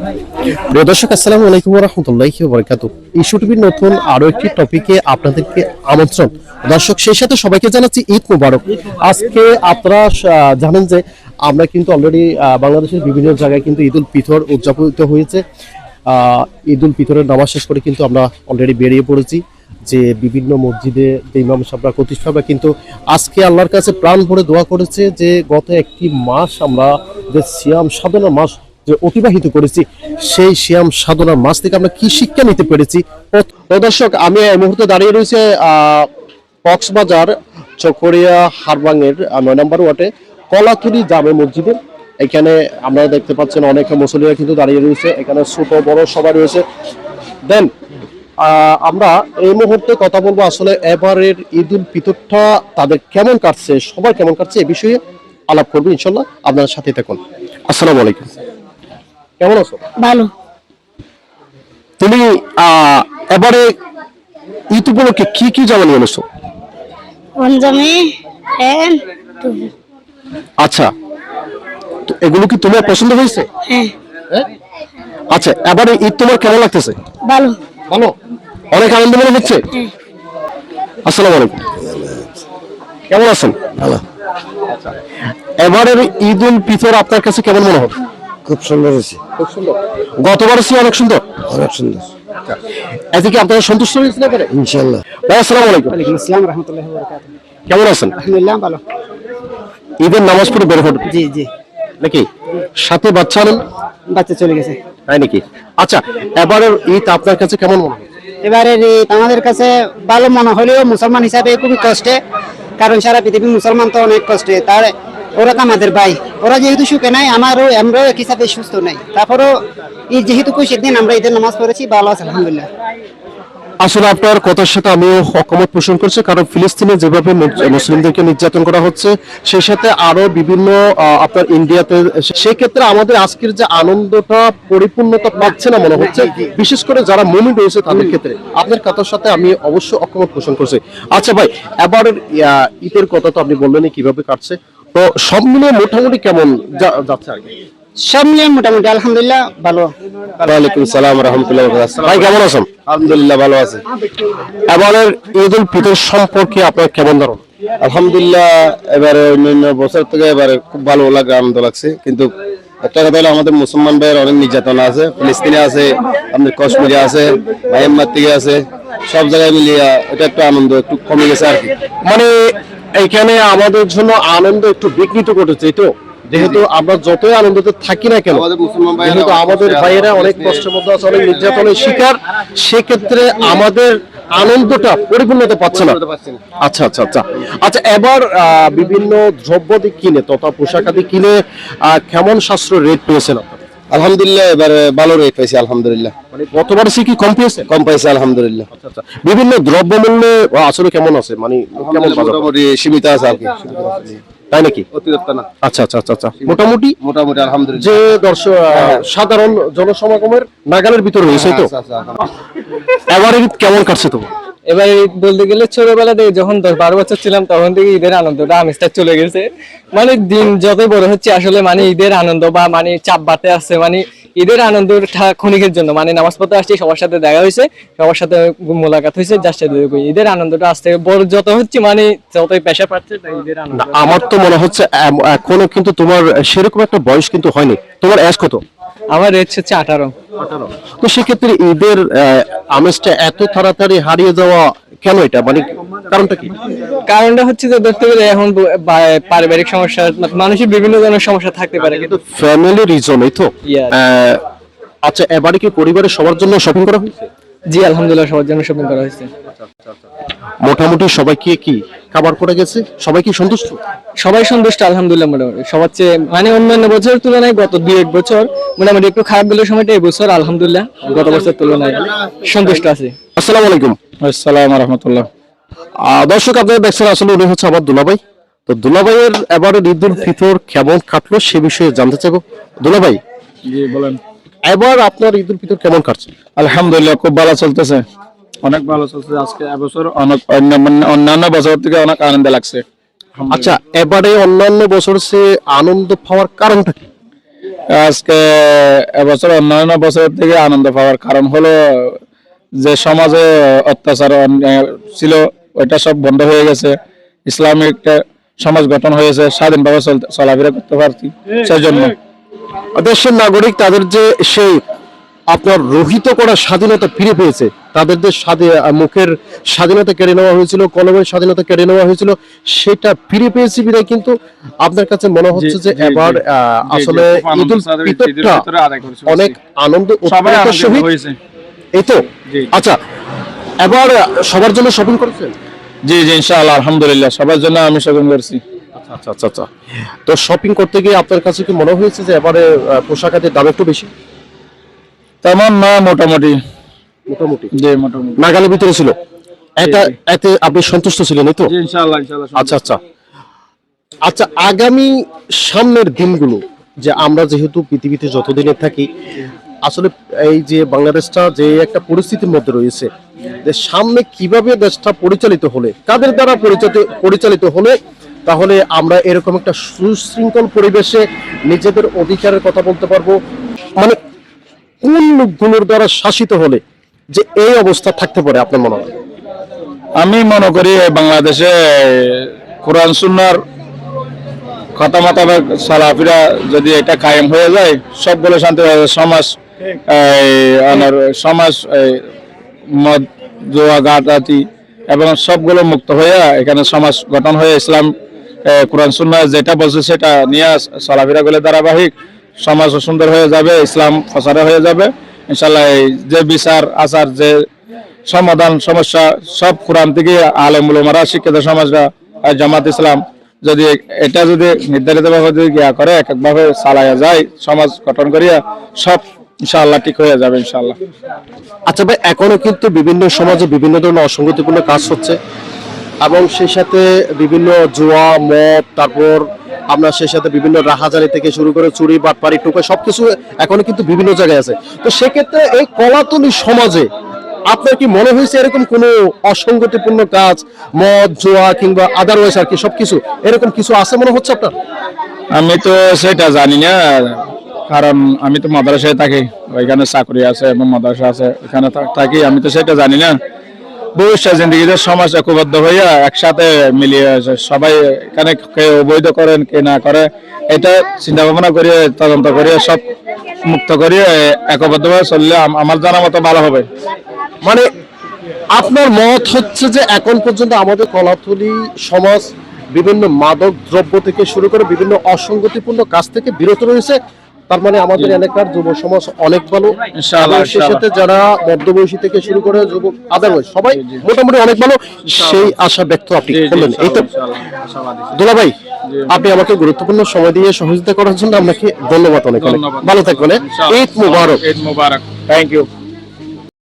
প্রিয় দর্শক আসসালামু আলাইকুম রহমতুল্লাহি বরকাত ইস্যু নতুন আরও একটি টপিকে আপনাদেরকে আমন্ত্রণ। দর্শক সেই সাথে সবাইকে জানাচ্ছি ঈদ মুবারক। আজকে আপনারা জানেন যে আমরা কিন্তু অলরেডি বাংলাদেশের বিভিন্ন জায়গায় কিন্তু ঈদ উল ফিতর উদযাপিত হয়েছে। আহ, ঈদ উল ফিতরের নামাজ শেষ করে কিন্তু আমরা অলরেডি বেরিয়ে পড়েছি যে বিভিন্ন মসজিদে ইমাম সাহেবরা প্রতিষ্ঠারা কিন্তু আজকে আল্লাহর কাছে প্রাণ ভরে দোয়া করেছে যে গত একটি মাস আমরা যে সিয়াম সাধনা মাস যে অতিবাহিত করেছি সেই শ্যাম সাধনার মাস থেকে আমরা কি শিক্ষা নিতে পেরেছি? দর্শক আমি এই মুহূর্তে দাঁড়িয়ে রয়েছে কক্সবাজার চকরিয়া হারবাংয়ের আহ, নয় নম্বর ওয়ার্ডে কলাতুরি জামে মসজিদে। এখানে আমরা দেখতে পাচ্ছেন অনেক মুসলিরা কিন্তু দাঁড়িয়ে রয়েছে এখানে ছোট বড় সবাই রয়েছে। দেন আমরা এই মুহূর্তে কথা বলব আসলে এবারের ঈদ উল ফিতরটা তাদের কেমন কাটছে সবার কেমন কাটছে এ বিষয়ে আলাপ করব ইনশাল্লাহ। আপনার সাথে থাকুন। আসসালামু আলাইকুম। কেমন আছো? ভালো। তুমি এবারে ঈদ উপলক্ষে কি কি জামা নিয়ে এনেছো? পঞ্জামে প্যান্ট টুপি। আচ্ছা। তো এগুলো কি তোমার পছন্দ হয়েছে? হ্যাঁ। আচ্ছা এবারে ঈদ তোমার কেমন লাগতেছে? ভালো। ভালো? অনেক আনন্দ মনে হচ্ছে? আসসালামু আলাইকুম। কেমন আছেন? ভালো। এবারের ঈদ উল ফিতর আপনার কাছে কেমন মনে হবে খুব সুন্দর হয়েছে। খুব সুন্দর। অনেক সুন্দর? অনেক সুন্দর। এতে কি আপনারা সন্তুষ্ট এবারে ভাই আসসালামু আলাইকুম। ওয়ালাইকুম আসসালাম রহমতুল্লাহ বরকাত কেমন আছেন? আলহামদুলিল্লাহ ভালো। ঈদের নামাজ পড়ে বের জি জি। নাকি? সাথে বাচ্চা আনেন? বাচ্চা চলে গেছে। তাই নাকি? আচ্ছা এবারের ঈদ আপনার কাছে কেমন মনে হয়? এবারে ঈদ আমাদের কাছে ভালো মনে হলেও মুসলমান হিসাবে খুবই কষ্টে কারণ সারা পৃথিবী মুসলমান তো অনেক কষ্টে। তার ওরা তো আমাদের ভাই। ওরা যেহেতু সুখে নাই আমারও আমরাও এক হিসাবে সুস্থ নাই। তারপরেও ঈদ যেহেতু খুশির দিন আমরা ঈদের নামাজ পড়েছি ভালো আছে আলহামদুলিল্লাহ। আসলে আপনার কথার সাথে আমিও অকমত পোষণ করছি কারণ ফিলিস্তিনে যেভাবে মুসলিমদেরকে নির্যাতন করা হচ্ছে সেই সাথে আরও বিভিন্ন আপনার ইন্ডিয়াতে সেক্ষেত্রে আমাদের আজকের যে আনন্দটা পরিপূর্ণতা পাচ্ছে না মনে হচ্ছে। বিশেষ করে যারা মুমিন রয়েছে তাদের ক্ষেত্রে। আপনার কথার সাথে আমি অবশ্যই অকমত পোষণ করছি। আচ্ছা ভাই এবার ঈদের কথা তো আপনি বললেনই কীভাবে কাটছে। তো সব মিলিয়ে মোটামুটি কেমন যাচ্ছে আর কি? সব মিলিয়ে মোটামুটি আলহামদুলিল্লাহ ভালো। ওয়ালাইকুম সালাম রহমতুল্লাহ ভাই কেমন আছেন আলহামদুলিল্লাহ ভালো আছে। এবারের ঈদ উল ফিতর সম্পর্কে আপনার কেমন ধারণা আলহামদুলিল্লাহ এবারে অন্যান্য বছর থেকে এবারে খুব ভালো লাগে আনন্দ লাগছে। কিন্তু একটা কথা হলো আমাদের মুসলমান ভাইয়ের অনেক নির্যাতন আছে। ফিলিস্তিনে আছে আমাদের কাশ্মীরে আছে মায়ানমার থেকে আছে। সব জায়গায় মিলিয়ে এটা একটু আনন্দ একটু কমে গেছে আর কি। মানে এইখানে আমাদের জন্য আনন্দ একটু বিঘ্নিত ঘটেছে তো? যেহেতু আমরা যতই আনন্দতে থাকি না কেন যেহেতু অনেক আমাদের ভাইয়েরা অনেক কষ্টের মধ্যে আছে অনেক নির্যাতনের শিকার সেক্ষেত্রে আমাদের আনন্দটা পরিপূর্ণতা পাচ্ছে না। আচ্ছা আচ্ছা আচ্ছা। আচ্ছা এবার আহ, বিভিন্ন দ্রব্যাদি কিনে তথা পোশাকাদি কিনে আহ, কেমন সাশ্রয় রেট পেয়েছেন আপনারা? আলহামদুলিল্লাহ এবারে ভালো রেট পাইছি আলহামদুলিল্লাহ। মানে গতবার সে কি কম পেয়েছে? কম পাইছে আলহামদুলিল্লাহ। আচ্ছা বিভিন্ন দ্রব্যমূল্যে আসলে কেমন আছে? মানে কেমন মোটামুটি সীমিত আছে আর কি। তাই নাকি? অতিরিক্ত না। আচ্ছা আচ্ছা আচ্ছা আচ্ছা। মোটামুটি? মোটামুটি আলহামদুলিল্লাহ। যে দর্শক আহ, সাধারণ জনসমাগমের নাগালের ভিতরে রয়েছে তো? আচ্ছা, আচ্ছা, এবারে কেমন কাটছে তো এবার বলতে গেলে ছোটবেলা থেকে যখন দশ বারো বছর ছিলাম, তখন থেকে ঈদের আনন্দটা আমেজটা চলে গেছে। মানে দিন যতই বড় হচ্ছে, আসলে মানে ঈদের আনন্দ বা মানে চাপ বাড়তে আসছে মানে ঈদের আনন্দ ক্ষণিকের জন্য মানে নামাজ পড়তে আসছি, সবার সাথে দেখা হয়েছে, সবার সাথে মোলাকাত হয়েছে, যার সাথে ঈদের আনন্দটা আসতে বড় যত হচ্ছে মানে যতই পেশা পাচ্ছে ঈদের আনন্দ আমার তো মনে হচ্ছে এখনও কিন্তু তোমার সেরকম একটা বয়স কিন্তু হয়নি। তোমার এজ কত? আমার রেট হচ্ছে আঠারো। তো সেক্ষেত্রে ঈদের আমেজটা এত তাড়াতাড়ি হারিয়ে যাওয়া কেন এটা? মানে কারণটা কি? কারণটা হচ্ছে যে ধরতে গেলে এখন পারিবারিক সমস্যা মানুষের বিভিন্ন ধরনের সমস্যা থাকতে পারে। কিন্তু ফ্যামিলি রিজন এই তো? আচ্ছা এবারে কি পরিবারের সবার জন্য শপিং করা হয়েছে? জি আলহামদুলিল্লাহ সবার জন্য শপিং করা হয়েছে। মোটামুটি সবাইকে কি খাবার করে গেছে? সবাই কি সন্তুষ্ট? সবাই সন্তুষ্ট আলহামদুলিল্লাহ মোটামুটি। সবার চেয়ে মানে অন্যান্য বছরের তুলনায় গত দুই এক বছর মোটামুটি একটু খারাপ গেলেও সময়টা এই বছর আলহামদুলিল্লাহ গত বছর তুলনায় সন্তুষ্ট আছে। আসসালামু আলাইকুম। আসসালামু রহমতুল্লাহ দর্শক আপনারা দেখছেন আসলে উনি হচ্ছে আমার দুলাভাই। তো দুলাভাইয়ের এবারে ঈদ উল ফিতর কেমন কাটলো সে বিষয়ে জানতে চাইব। দুলাভাই জি বলেন। এবার আপনার ঈদ উল ফিতর কেমন কাটছে? আলহামদুলিল্লাহ খুব ভালো চলতেছে। অনেক ভালো চলছে আজকে এবছর অনেক মানে অন্যান্য বছর থেকে অনেক আনন্দ লাগছে। আচ্ছা এবারে অন্যান্য বছর সে আনন্দ পাওয়ার কারণটা কি? আজকে এবছর অন্যান্য বছর থেকে আনন্দ পাওয়ার কারণ হলো যে সমাজে অত্যাচার ছিল ওইটা সব বন্ধ হয়ে গেছে। ইসলামিক একটা সমাজ গঠন হয়েছে স্বাধীনভাবে চলাফেরা করতে পারছি সেই জন্য দেশের নাগরিক তাদের যে সেই আপনার রহিত করা স্বাধীনতা ফিরে পেয়েছে। তাদের যে মুখের স্বাধীনতা কেড়ে নেওয়া হয়েছিল কলমের স্বাধীনতা কেড়ে নেওয়া হয়েছিল সেটা ফিরে পেয়েছি বিধায় কিন্তু আপনার কাছে মনে হচ্ছে যে এবার আসলে ঈদুল ফিতরটা। অনেক আনন্দ সহিত। এই তো? আচ্ছা এবার সবার জন্য শপিং করেছেন? জি জি ইনশাআল্লাহ আলহামদুলিল্লাহ সবার জন্য আমি শপিং করছি। আচ্ছা আচ্ছা আচ্ছা তো শপিং করতে গিয়ে আপনার কাছে কি মনে হয়েছে যে এবারে পোশাক আদির দাম একটু বেশি? তেমন না মোটামুটি। মোটামুটি। জি মোটামুটি। নাগালের ভিতরে ছিল? এটা এতে আপনি সন্তুষ্ট ছিলেন তো? ইনশাআল্লাহ ইনশাআল্লাহ আচ্ছা আচ্ছা। আচ্ছা আগামী সামনের দিনগুলো যে আমরা যেহেতু পৃথিবীতে যতদিনে থাকি আসলে এই যে বাংলাদেশটা যে একটা পরিস্থিতির মধ্যে রয়েছে যে সামনে কীভাবে দেশটা পরিচালিত হলে কাদের দ্বারা পরিচালিত পরিচালিত হলে তাহলে আমরা এরকম একটা সুশৃঙ্খল পরিবেশে নিজেদের অধিকারের কথা বলতে পারব। মানে কোন লোকগুলোর দ্বারা শাসিত হলে যে এই অবস্থা থাকতে পারে, আপনার মনে হয় আমি মনে করি বাংলাদেশে কোরআন, সুন্নার কথা মোতাবেক সালাফিরা যদি এটা কায়েম হয়ে যায়, সবগুলো শান্তি। সমাজ আপনার সমাজ মদ, জোয়া গাটাতি এবং সবগুলো মুক্ত হয়ে এখানে সমাজ গঠন হয়ে ইসলাম কোরআন সুন্না যেটা বলছে সেটা নিয়ে সালাফিরা করলে ধারাবাহিক সমাজ সুন্দর হয়ে যাবে, ইসলাম প্রচারে হয়ে যাবে। ইনশাল্লাহ এই যে বিচার, আচার, যে সমাধান, সমস্যা, সব কোরআন থেকে আলেম উলমারা, শিক্ষিত সমাজরা জামাত ইসলাম যদি এটা যদি নির্ধারিত ভাবে যদি ইয়া করে এক একভাবে চালাইয়া যায়, সমাজ গঠন করিয়া, সব ইনশাআল্লাহ ঠিক হয়ে যাবে ইনশাআল্লাহ। আচ্ছা ভাই, এখনও কিন্তু বিভিন্ন সমাজে বিভিন্ন ধরনের অসঙ্গতিপূর্ণ কাজ হচ্ছে এবং সেই সাথে বিভিন্ন জুয়া, মদ, তারপর আমরা সেই সাথে বিভিন্ন রাহাজানি থেকে শুরু করে চুরি, বাটপারি, টোকা সবকিছু এখনও কিন্তু বিভিন্ন জায়গায় আছে। তো সেক্ষেত্রে এই কলাতলি সমাজে আপনার কি মনে হয়েছে এরকম কোনো অসংগতিপূর্ণ কাজ, মদ, জোয়া কিংবা আদারওয়াইজ আর কি সবকিছু এরকম কিছু আছে মনে হচ্ছে আপনার? আমি তো সেটা জানি না, কারণ আমি তো মাদ্রাসায় থাকি। ওইখানে চাকরি আছে এবং মাদ্রাসা আছে, ওইখানে থাকি। আমি তো সেটা জানি না। ভবিষ্যৎ জিন্দগিতে সমাজ ঐক্যবদ্ধ হইয়া একসাথে মিলিয়ে সবাই এখানে কে অবৈধ করেন, কে না করে, এটা চিন্তা ভাবনা করিয়ে, তদন্ত করিয়ে, সব মুক্ত করিয়ে একবদ্ধভাবে চললে আমার জানা মতো ভালো হবে। মানে আপনার মত হচ্ছে যে এখন পর্যন্ত আমাদের কলাতলি সমাজ বিভিন্ন মাদক দ্রব্য থেকে শুরু করে বিভিন্ন অসঙ্গতিপূর্ণ কাজ থেকে বিরত রয়েছে। তার মানে আমাদের এলাকার যুব সমাজ অনেক ভালো। সেই সাথে যারা মধ্যবয়সী থেকে শুরু করে যুবক আদারওয়াইজ সবাই মোটামুটি অনেক ভালো। সেই আশা ব্যক্ত আপনি করলেন। এই তো দোলা ভাই আপনি আমাকে গুরুত্বপূর্ণ সময় দিয়ে সহযোগিতা করার জন্য আপনাকে ধন্যবাদ অনেক অনেক। ভালো থাকবেন হ্যাঁ? ঈদ মুবারক। ঈদ মুবারক। Thank you